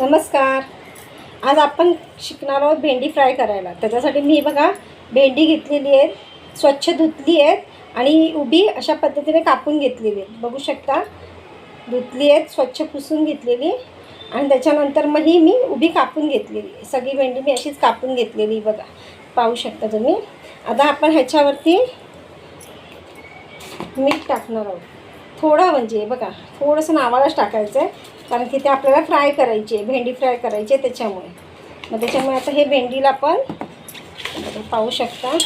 नमस्कार. आज आपण शिकणार आहोत भेंडी फ्राय करायला. त्याच्यासाठी मी बघा भेंडी घेतलेली आहे स्वच्छ धुतली आहेत आणि उभी अशा पद्धतीने कापून घेतलेली आहेत बघू शकता धुतली आहेत स्वच्छ पुसून घेतलेली आणि त्याच्यानंतर मग ही मी उभी कापून घेतलेली सगळी भेंडी मी अशीच कापून घेतलेली बघा. पाहू शकता तुम्ही. आता आपण ह्याच्यावरती मीठ टाकणार आहोत. थोडं म्हणजे बघा थोडंसं नावालाच टाकायचं आहे कारण की ते आपल्याला फ्राय करायची आहे भेंडी फ्राय करायची आहे त्याच्यामुळे. मग त्याच्यामुळे आता हे भेंडीला आपण पाहू शकता.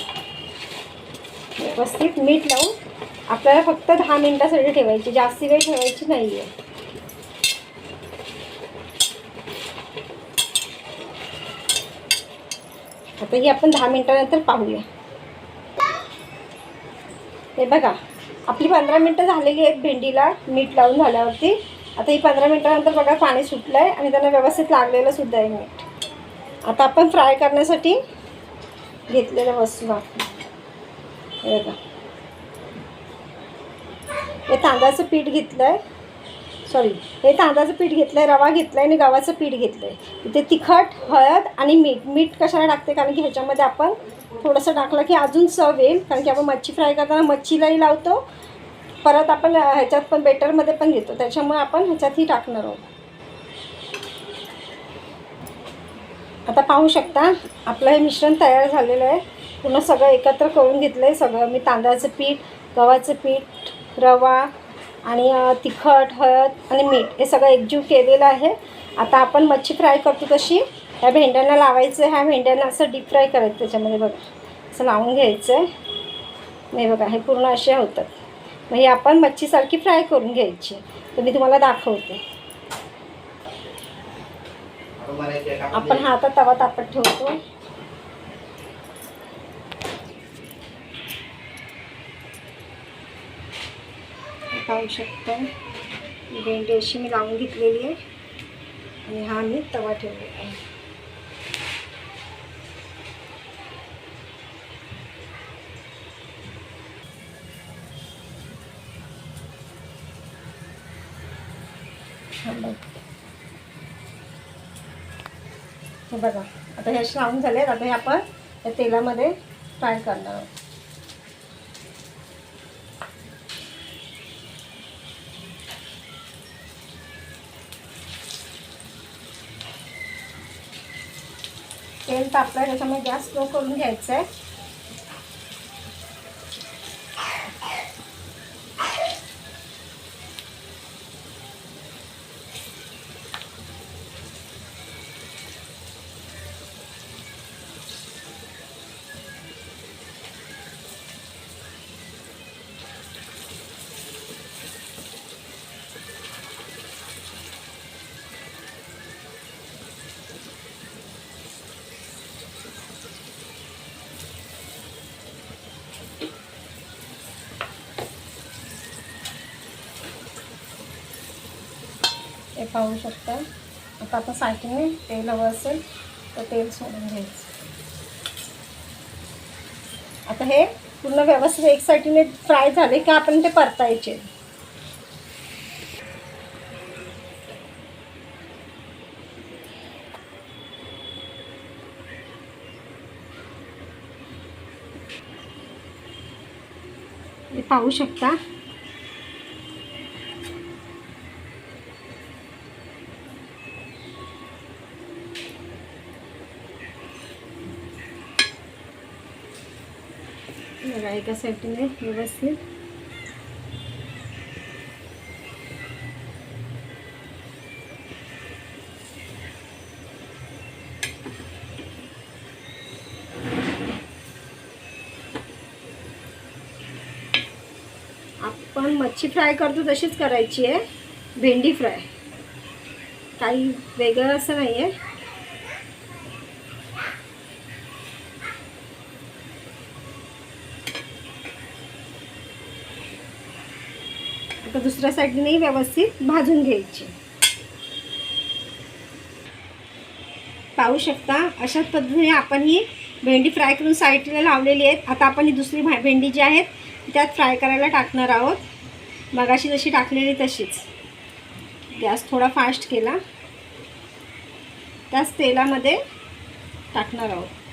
व्यवस्थित मीठ लावून आपल्याला फक्त दहा मिनटासाठी ठेवायची जास्ती वेळ ठेवायची नाही आहे आता ही आपण दहा मिनटानंतर पाहूया. हे बघा आपली पंधरा मिनटं झालेली आहेत भेंडीला मीठ लावून झाल्यावरती. आता ही पंधरा मिनटानंतर बघा पाणी सुटलं आहे आणि त्यांना व्यवस्थित लागलेलं सुद्धा आहे मीठ आता आपण फ्राय करण्यासाठी घेतलेल्या वस्तू हे बघा. हे तांदळाचं पीठ घेतलं आहे सॉरी हे तांदळाचं पीठ घेतलं आहे रवा घेतला आहे आणि गव्हाचं पीठ घेतलं आहे इथे तिखट हळद आणि मीठ. मीठ कशाला टाकते? कारण की ह्याच्यामध्ये आपण थोडंसं टाकलं की अजून चव येईल. कारण की आपण मच्छी फ्राय करताना मच्छीलाही लावतो. परत आपण ह्याच्यात पण बेटरमध्ये पण घेतो. त्याच्यामुळे आपण ह्याच्यातही टाकणार आहोत. आता पाहू शकता आपलं हे मिश्रण तयार झालेलं आहे. पूर्ण सगळं एकत्र करून घेतलं आहे सगळं. मी तांदळाचं पीठ गव्हाचं पीठ रवा आणि तिखट हळद आणि मीठ हे सगळं एकजीव केलेलं आहे. आता आपण मच्छी फ्राय करतो तशी. ह्या भेंड्यांना लावायचं ह्या भेंड्यांना असं डीप फ्राय करायचं त्याच्यामध्ये बघा. असं लावून घ्यायचं. आहे नाही बघा हे पूर्ण असे होतात. मग हे आपण मच्छीसारखी फ्राय करून घ्यायची. तर मी तुम्हाला दाखवते. आपण हा आता तवा तापत ठेवतो. पाहू शकतो. भेंडी अशी मी लावून घेतलेली आहे. आणि हा मी तवा ठेवलेला आहे. छान हे बघा आता हे असे लावून झाले आता हे आपण त्या तेलामध्ये फ्राय करणार आहोत. तेल तापलं त्याच्यामुळे गॅस स्लो करून घ्यायचं आहे पाहू शकता. आता आपण साठीने तेल हवं असेल तर तेल सोडून घ्यायचं. आता हे पूर्ण व्यवस्थित एक साठीने फ्राय झाले की आपण ते परतायचे. पाहू शकता. बघा एका साईडने व्यवस्थित. आपण मच्छी फ्राय करतो तशीच करायची आहे. भेंडी फ्राय. काही वेगळं असं नाही आहे आता दुसऱ्या साईडने व्यवस्थित भाजून घ्यायची. पाहू शकता अशाच पद्धतीने आपण ही भेंडी फ्राय करून साईडला लावलेली आहेत. आता आपण ही दुसरी भेंडी जी आहेत त्यात फ्राय करायला टाकणार आहोत. मगाशी जशी टाकलेली तशीच. गॅस थोडा फास्ट केला. त्याच तेलामध्ये टाकणार आहोत.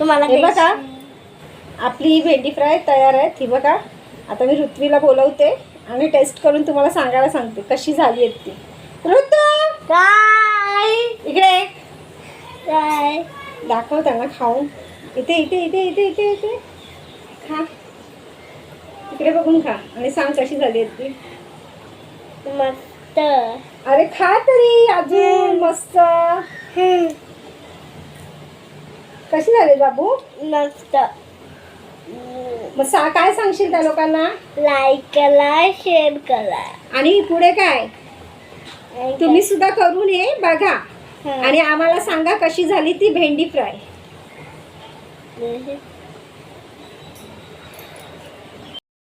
तुम्हाला हे बघा. आपली ही भेंडी फ्राय तयार आहे ही बघा. आता मी ऋत्वीला बोलवते आणि टेस्ट करून तुम्हाला सांगायला सांगते कशी झाली आहेत ती. ऋतू! काय? इकडे. काय? दाखव त्यांना खाऊन. इथे इथे इथे इथे इथे इथे. खा. इकडे बघून खा आणि सांग कशी झाली आहेत ती. मस्त. अरे खा तरी अजून मस्त. कशी झाली बाबू? मस्त. मग सा काय सांगशील त्या लोकांना? लाईक करा शेअर करा. आणि पुढे काय? तुम्ही सुद्धा करून हे बघा. आणि आम्हाला सांगा कशी झाली ती भेंडी फ्राय.